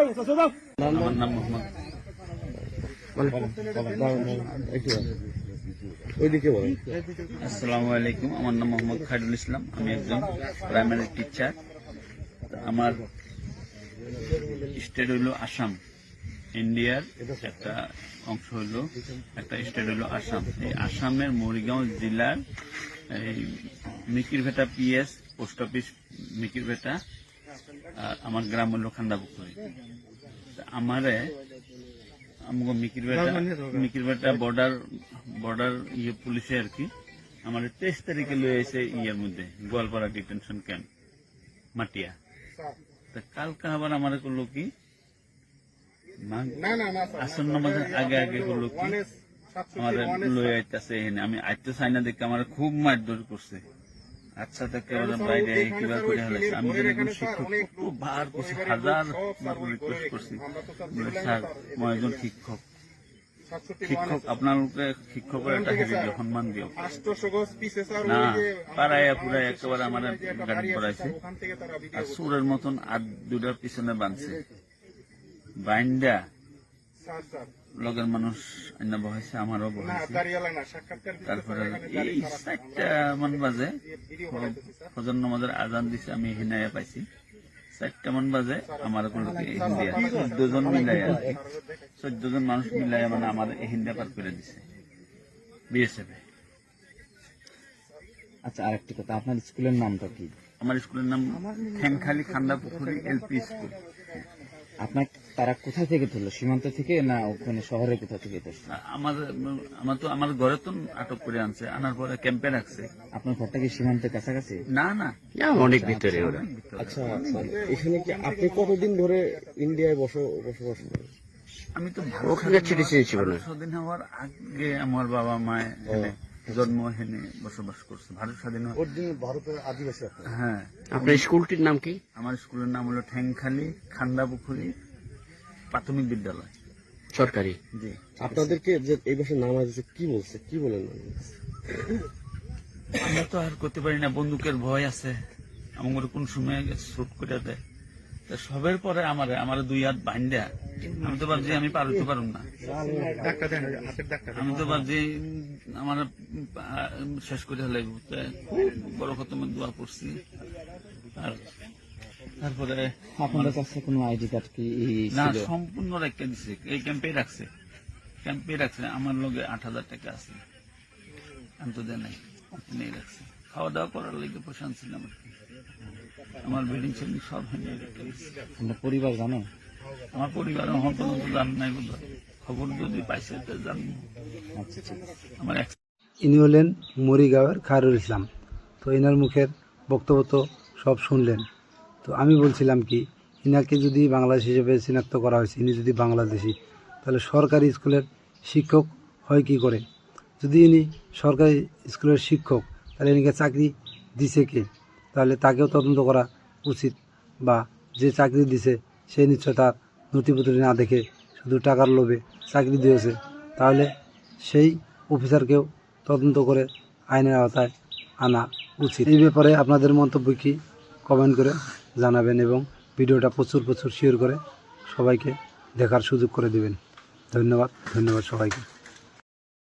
আমার নাম মোহাম্মদ আমার নাম মোহাম্মদ খায়রুল ইসলাম, আমি একজন প্রাইমারি টিচার আমার স্টেট হইল আসাম। ইন্ডিয়ার একটা অংশ হইল, একটা স্টেট হইল আসাম। এই আসামের মরিগাঁও জেলার এই Mikirbheta PS post office Mikirbheta আর আমার গ্রাম হইল খান্দাপুকুরি। তা আমারে আমাকে মিকিরবেটা মিকিরবেটা বর্ডার বর্ডার ইয়ে পুলিশে আর কি। আমার তেইশ তারিখে লয়ে এসে ইয়ের মধ্যে গোয়ালপাড়া ডিটেনশন ক্যাম্প মাটিয়া। তা কালকে আবার আমার করল কি? আসন্ন মাঝে আগে আগে করল কি? আমার লয়ে আইতাছে এখানে। আমি আইতে চাই না দেখে আমার খুব মারধর করছে। আচ্ছা তাকে ওরা বাইরে কিবা করে হলেছে আমি যদি একজন শিক্ষক খুব বার করছি হাজার রিকোয়েস্ট করছি। স্যার মই একজন শিক্ষক। শিক্ষক আপনালোকে শিক্ষকের একটা হেৰি দিও সন্মান দিয়ক। না পাড়ায় পুরাই একেবারে আমার গাড়ি পড়াইছে আর সুরের মতন আর দুটার পিছনে বাঁধছে। বাইন্ডা লগের মানুষ অন্য বহাইছে আমারও বহাইছে তারপরে এই চারটা মান বাজে। ফজর নামাজের আজান দিছে আমি হিনায়া পাইছি। চারটা মান বাজে আমার হিন্দিয়া চোদ্দ জন মিলাই আর কি চোদ্দ জন মানুষ মিলাই মানে আমার হিন্দিয়া পার করে দিছে। বিএসএফ আচ্ছা আরেকটি কথা আপনার স্কুলের নামটা কি? আমার স্কুলের নাম ঠ্যাংখালি খান্দা পুকুরি এলপি স্কুল। আপনার তারা কোথা থেকে তুললো? সীমান্ত থেকে না ওখানে শহরে কোথা থেকে ধরছে আমার আমার তো আমার ঘরে তো আটক করে আনছে আনার পরে ক্যাম্পে রাখছে। আপনার ঘরটা কি সীমান্তের কাছাকাছি? না না। অনেক ভিতরে ওরা। আচ্ছা আচ্ছা। এখানে কি আপনি কতদিন ধরে ইন্ডিয়ায় বস বসবাস করেন? আমি তো ওখানে ছিটেছিলি ছিল না স্বাধীন হওয়ার আগে আমার বাবা মায় এখানে জন্ম হেনে বসবাস করছে। ভারত স্বাধীন ভারতের আদিবাসী হ্যাঁ। আপনার স্কুলটির নাম কি? আমার স্কুলের নাম হলো ঠ্যাংখালি খান্দাপুকুরি প্রাথমিক বিদ্যালয়। সরকারি? জি। আপনাদেরকে যে এই বছর নামাজ দিচ্ছে কি বলছে? কি বলেন? আমরা তো আর করতে পারি না বন্দুকের ভয় আছে। আমার কোন সময় শুট করে দেয়। সবের পরে আমার আমার দুই হাত বাইন্দা আমি তো ভাবছি আমি পারতে পারুম না। আমি তো ভাবছি আমার শেষ করে হলে বড় খতমে দোয়া করছি। আর তারপরে আপনাদের কাছে কোনো আইডি কার্ড কি না সম্পূর্ণ রেখে দিছে। এই ক্যাম্পে রাখছে। ক্যাম্পে রাখছে। আমার লগে আট হাজার টাকা আছে। আমি তো দেয় নাই রাখছে। খাওয়া দাওয়া করার লেগে পয়সা আনছিলাম আর কি আমার বিল্ডিং সিল্ডিং সব দিছে আপনার পরিবার জানো? আমার পরিবার আমার পর্যন্ত জান নাই বোধ খবর যদি পাইছে তো জানব আচ্ছা আমার ইনি হলেন মরিগাঁওয়ের খায়রুল ইসলাম। তো এনার মুখের বক্তব্য তো সব শুনলেন। তো আমি বলছিলাম কি ইনাকে যদি বাংলাদেশ হিসেবে চিনাক্ত করা হয়েছে ইনি যদি বাংলাদেশি তাহলে সরকারি স্কুলের শিক্ষক হয় কি করে? যদি ইনি সরকারি স্কুলের শিক্ষক তাহলে ইনিকে চাকরি দিছে কে? তাহলে তাকেও তদন্ত করা উচিত বা যে চাকরি দিছে, সে নিশ্চয় তার নথিপত্র না দেখে শুধু টাকার লোভে চাকরি দিয়েছে। তাহলে সেই অফিসারকেও তদন্ত করে আইনের আওতায় আনা উচিত। এই ব্যাপারে আপনাদের মন্তব্য কি কমেন্ট করে জানাবেন এবং ভিডিওটা প্রচুর প্রচুর শেয়ার করে সবাইকে দেখার সুযোগ করে দেবেন। ধন্যবাদ ধন্যবাদ সবাইকে।